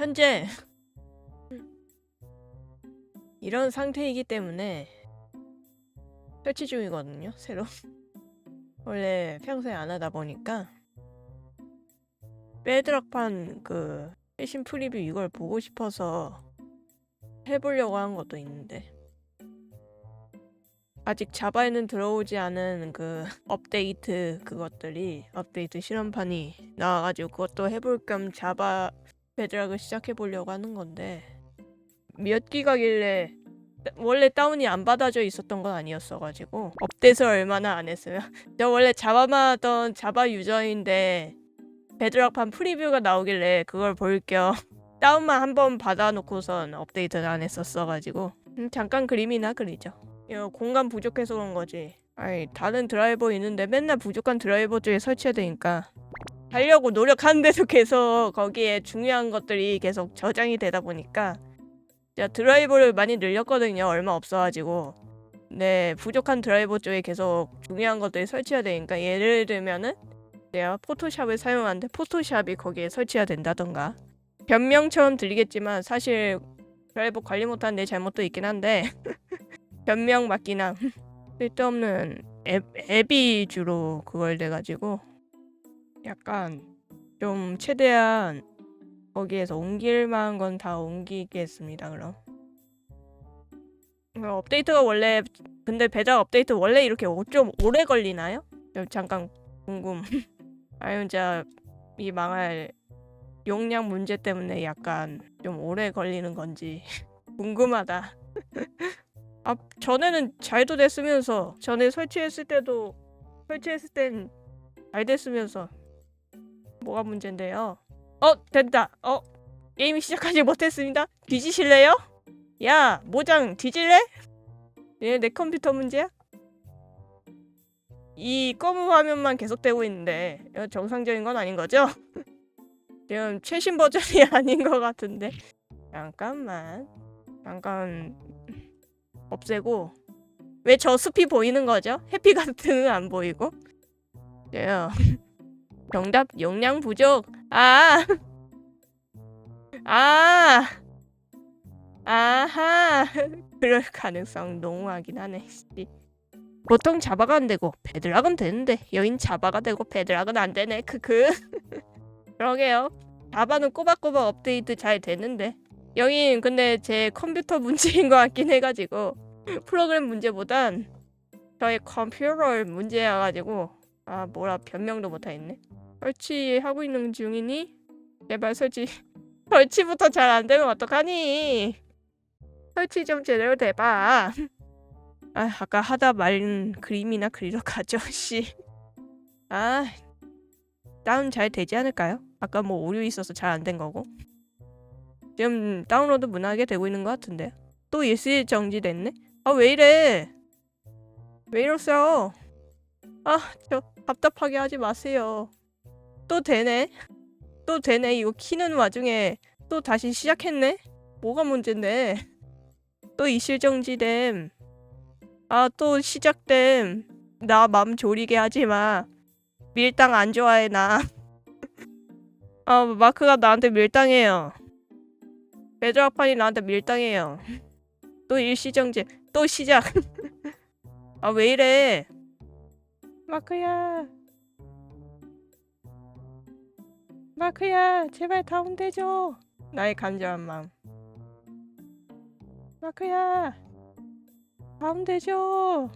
현재 이런 상태이기 때문에 설치 중이거든요. 새로 원래 평소에 안 하다 보니까 빼드락판 그 최신 프리뷰 이걸 보고 싶어서 해보려고 한 것도 있는데 아직 자바에는 들어오지 않은 그 업데이트 그것들이 업데이트 실험판이 나와가지고 그것도 해볼 겸 자바 베드락을 시작해 보려고 하는 건데 몇 기가길래 원래 다운이 안 받아져 있었던 건 아니었어가지고 업데이트 얼마나 안 했으면 저 원래 자바만 하던 자바 유저인데 베드락판 프리뷰가 나오길래 그걸 볼 겸 다운만 한 번 받아놓고선 업데이트를 안 했었어가지고 음, 잠깐 그림이나 그리죠. 이거 공간 부족해서 그런 거지. 아니 다른 드라이버 있는데 맨날 부족한 드라이버들에 설치해야 되니까 하려고 노력하는데도 계속 거기에 중요한 것들이 계속 저장이 되다 보니까 제가 드라이버를 많이 늘렸거든요. 얼마 없어가지고. 네, 부족한 드라이버 쪽에 계속 중요한 것들이 설치해야 되니까 예를 들면은 내가 포토샵을 사용하는데 포토샵이 거기에 설치해야 된다던가 변명처럼 들리겠지만 사실 드라이버 관리 못한 내 잘못도 있긴 한데 변명 맞긴 함 쓸데없는 앱, 앱이 주로 그걸 돼가지고 약간 좀 최대한 거기에서 옮길 만한 건 다 옮기겠습니다 그럼. 어, 업데이트가 원래 근데 배작 업데이트 원래 이렇게 오- 좀 오래 걸리나요? 저 잠깐 궁금. 아니면 진짜 이 망할 용량 문제 때문에 약간 좀 오래 걸리는 건지 궁금하다. 아 전에는 잘도 됐으면서 전에 설치했을 때도 설치했을 땐 잘 됐으면서 뭐가 문제인데요? 어 된다. 어 게임이 시작하지 못했습니다. 뒤지실래요? 야 모장 뒤질래? 얘내 컴퓨터 문제야? 이 검은 화면만 계속되고 있는데 정상적인 건 아닌 거죠? 지금 최신 버전이 아닌 것 같은데 잠깐만 잠깐 없애고 왜 저 숲이 보이는 거죠? 해피가드는 안 보이고 예요 정답 용량 부족 아 아, 아하, 그럴 가능성 농후하긴 하네. 씨. 보통 자바가 안 되고 베드락은 되는데 여인 자바가 되고 베드락은 안 되네. 크크. 그러게요. 자바는 꼬박꼬박 업데이트 잘 되는데 여인 근데 제 컴퓨터 문제인 것 같긴 해가지고 프로그램 문제보단 저의 컴퓨터 문제여가지고 아 뭐라 변명도 못하겠네. 설치하고 있는 중이니 제발 설치 설치부터 잘 안 되면 어떡하니? 설치 좀 제대로 돼봐. 아, 아까 하다 말은 그림이나 그리러 가죠, 씨. 아, 다운 잘 되지 않을까요? 아까 뭐 오류 있어서 잘 안 된 거고. 지금 다운로드 무난하게 되고 있는 것 같은데. 또 일시 정지됐네? 아, 왜 이래? 왜 이러세요? 아, 저 답답하게 하지 마세요. 또 되네? 또 되네. 이거 키는 와중에 또 다시 시작했네. 뭐가 문제인데? 또 이실정지됨. 아, 또 시작됨. 나 맘 졸이게 하지 마. 밀당 안 좋아해 나. 아, 마크가 나한테 밀당해요. 배드락판이 나한테 밀당해요. 또 일시정지. 또 시작. 아, 왜 이래? 마크야. 마크야 제발 다운돼줘 나의 간절한 마음. 마크야 다운돼줘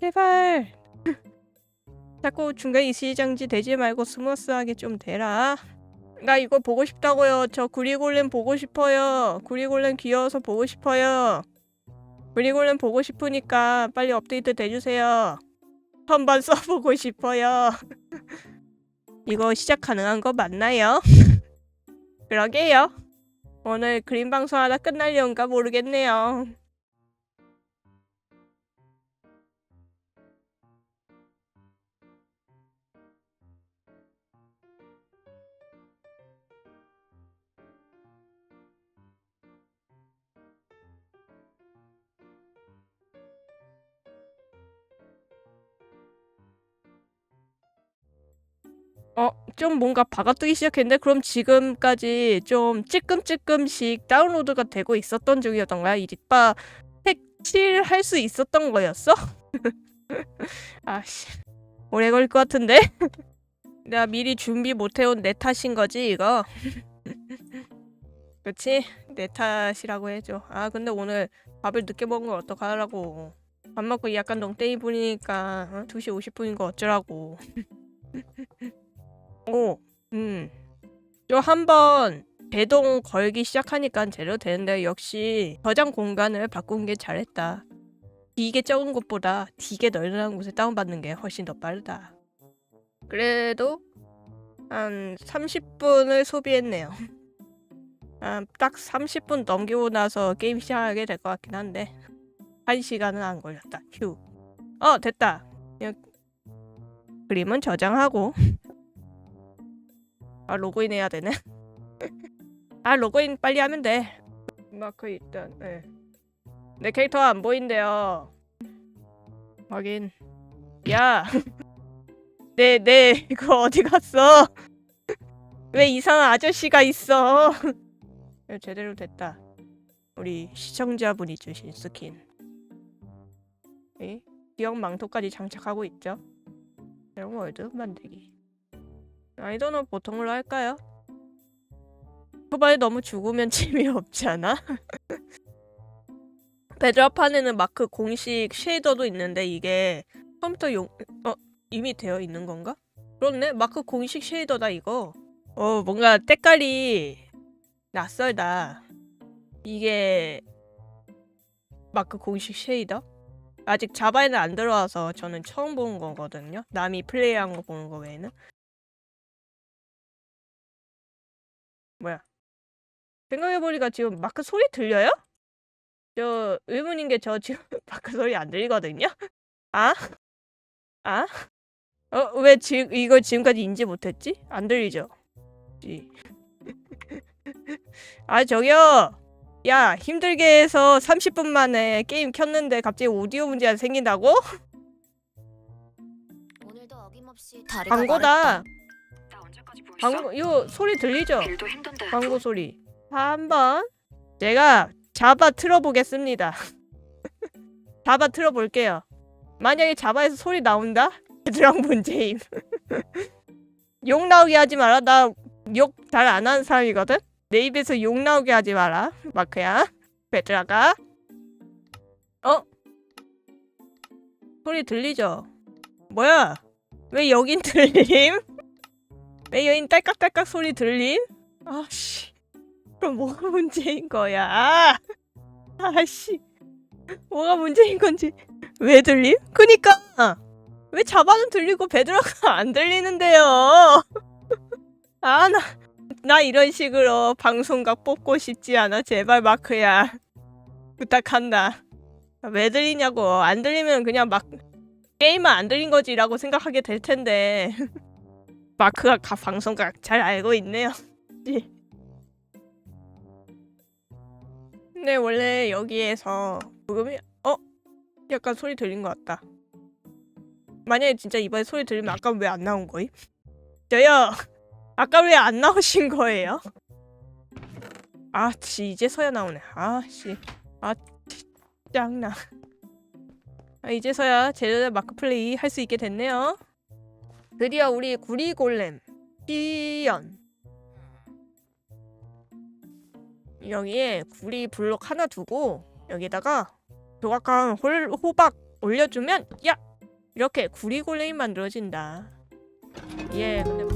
제발. 자꾸 중간 이시장지 되지 말고 스무스하게 좀 되라. 나 이거 보고 싶다고요. 저 구리골렘 보고 싶어요. 구리골렘 귀여워서 보고 싶어요 브리골렘 보고 싶으니까 빨리 업데이트 돼주세요. 한번 써보고 싶어요. 이거 시작 가능한 거 맞나요? 그러게요. 오늘 그림 방송 하다 끝날려는가 모르겠네요. 좀 뭔가 박아뜨기 시작했는데 그럼 지금까지 좀 찔끔찔끔씩 다운로드가 되고 있었던 중이었던 거야? 이 립바 색칠 할 수 있었던 거였어? 아씨 오래 걸릴 것 같은데? 내가 미리 준비 못해온 내 탓인 거지 이거? 그치? 내 탓이라고 해줘 아 근데 오늘 밥을 늦게 먹은 걸 어떡하라고 밥 먹고 약간 농땡이 부리니까 어? 2시 50분인 거 어쩌라고 오, 음. 저 한번 배동 걸기 시작하니까 제대로 되는데 역시 저장 공간을 바꾼 게 잘했다. 되게 적은 곳보다 되게 널널한 곳에 다운받는 게 훨씬 더 빠르다. 그래도 한 30분을 소비했네요. 아, 딱 30분 넘기고 나서 게임 시작하게 될 것 같긴 한데 1시간은 안 걸렸다. 휴. 어, 됐다. 그림은 저장하고 아 로그인 해야 되네. 아 로그인 빨리 하면 돼. 마크 일단 네. 내 캐릭터 안 보인대요. 확인. 야, 내 내 이거 어디 갔어? 왜 이상한 아저씨가 있어? 야, 제대로 됐다. 우리 시청자분이 주신 스킨. 에? 기억 망토까지 장착하고 있죠. 이런 월드 만들기. 아이더는 보통으로 할까요? 초반에 너무 죽으면 재미없지 않아? 베드라판에는 마크 공식 쉐이더도 있는데 이게 컴퓨터 용... 어? 이미 되어 있는 건가? 그렇네 마크 공식 쉐이더다 이거 어 뭔가 때깔이 낯설다 이게 마크 공식 쉐이더? 아직 자바에는 안 들어와서 저는 처음 본 거거든요 남이 플레이한 거 보는 거 외에는 뭐야? 생각해보니까 지금 마크 소리 들려요? 저 의문인 게 저 지금 마크 소리 안 들리거든요? 아? 아? 어, 왜 지금 이걸 지금까지 인지 못했지? 안 들리죠? 지. 아, 저기요! 야, 힘들게 해서 30분 만에 게임 켰는데 갑자기 오디오 문제가 생긴다고? 광고다! 광고, 이거 소리 들리죠? 일도 힘든데 광고 소리. 한번 제가 자바 틀어보겠습니다. 자바 틀어볼게요. 만약에 자바에서 소리 나온다? 얘들랑 문제임. 욕 나오게 하지 마라. 나 욕 잘 안 하는 사람이거든? 내 입에서 욕 나오게 하지 마라. 마크야. 베드라가. 어? 소리 들리죠? 뭐야? 왜 여긴 들림? 왜 여긴 딸깍딸깍 소리 들림? 아씨. 그럼 뭐가 문제인 거야? 아씨. 뭐가 문제인 건지 왜 들림? 그니까 왜 자바는 들리고 베드라가 안 들리는데요? 아나나 이런 식으로 방송각 뽑고 싶지 않아 제발 마크야 부탁한다 왜 들리냐고 안 들리면 그냥 막 게임만 안 들린 거지라고 생각하게 될 텐데 마크가 가 방송각 잘 알고 있네요. 근데 원래 여기에서 녹음이 어 약간 소리 들린 것 같다. 만약에 진짜 이번에 소리 들리면 아까 왜 안 나온 거임? 저요 아까 왜 안 나오신 거예요? 아 지, 이제서야 나오네. 아씨 아 치, 짱나. 아, 이제서야 제대로 마크 플레이 할 수 있게 됐네요. 드디어 우리 구리 골렘 시연 여기에 구리 블록 하나 두고 여기다가 조각한 홀, 호박 올려주면 야 이렇게 구리 골렘이 만들어진다. 예, 근데